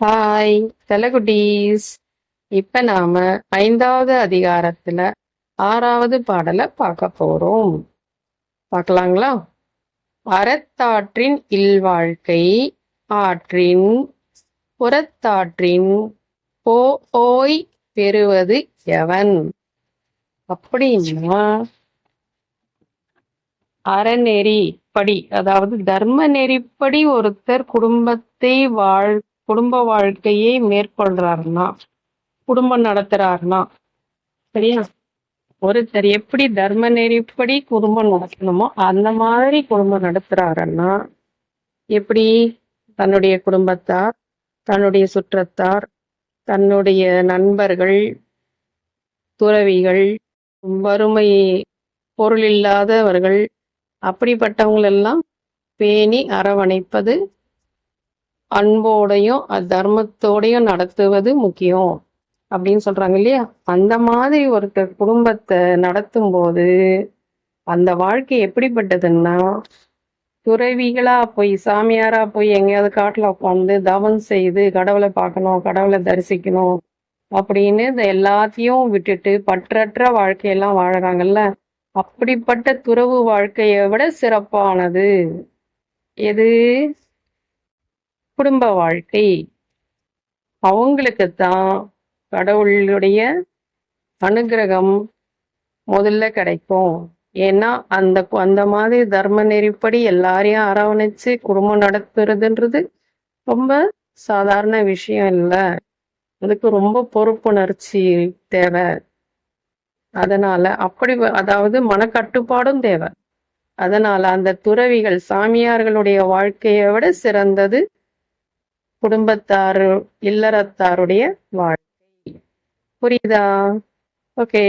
Hi செல்லகுட்டீஸ் இப்ப நாம ஐந்தாவது அதிகாரத்துல ஆறாவது பாடலை பார்க்க போறோம். பார்க்கலாங்களா? அறத்தாற்றின் இல்வாழ்க்கை ஆற்றின் புறத்தாற்றின் போ ஓய் பெறுவது எவன்? அப்படின்னா அறநெறி படி அதாவது தர்ம நெறிப்படி ஒருத்தர் குடும்பத்தை வாழ் குடும்ப வாழ்க்கையை மேற்கொள்றாருன்னா குடும்பம் நடத்துறாருன்னா சரியா? ஒருத்தர் எப்படி தர்ம நெறிப்படி குடும்பம் நடத்தணுமோ அந்த மாதிரி குடும்பம் நடத்துறாருன்னா எப்படி? தன்னுடைய குடும்பத்தார் தன்னுடைய சுற்றத்தார் தன்னுடைய நண்பர்கள் துறவிகள் வறுமை பொருள் இல்லாதவர்கள் அப்படிப்பட்டவங்களெல்லாம் பேணி அரவணைப்பது அன்போடையும் தர்மத்தோடையும் நடத்துவது முக்கியம். அப்படின்னு சொல்றாங்க இல்லையா? அந்த மாதிரி ஒருத்தர் குடும்பத்தை நடத்தும் போது அந்த வாழ்க்கை எப்படிப்பட்டதுன்னா துறவிகளா போய் சாமியாரா போய் எங்கேயாவது காட்டுல உட்காந்து தவம் செய்து கடவுளை பார்க்கணும் கடவுளை தரிசிக்கணும் அப்படின்னு இந்த எல்லாத்தையும் விட்டுட்டு பற்றற்ற வாழ்க்கையெல்லாம் வாழறாங்கல்ல? அப்படிப்பட்ட துறவு வாழ்க்கையை விட சிறப்பானது எது? குடும்ப வாழ்க்கை அவங்களுக்கு தான் கடவுளுடைய அனுகிரகம் முதல்ல கிடைக்கும். ஏன்னா அந்த அந்த மாதிரி தர்ம நெறிப்படி எல்லாரையும் அரவணைச்சு குடும்பம் நடத்துறதுன்றது ரொம்ப சாதாரண விஷயம் இல்லை. அதுக்கு ரொம்ப பொறுப்புணர்ச்சி தேவை. அதனால அப்படி அதாவது மனக்கட்டுப்பாடும் தேவை. அதனால அந்த துறவிகள் சாமியார்களுடைய வாழ்க்கையை விட சிறந்தது குடும்பத்தாரு இல்லறத்தாருடைய வாழ்க்கை. புரியுதா? ஓகே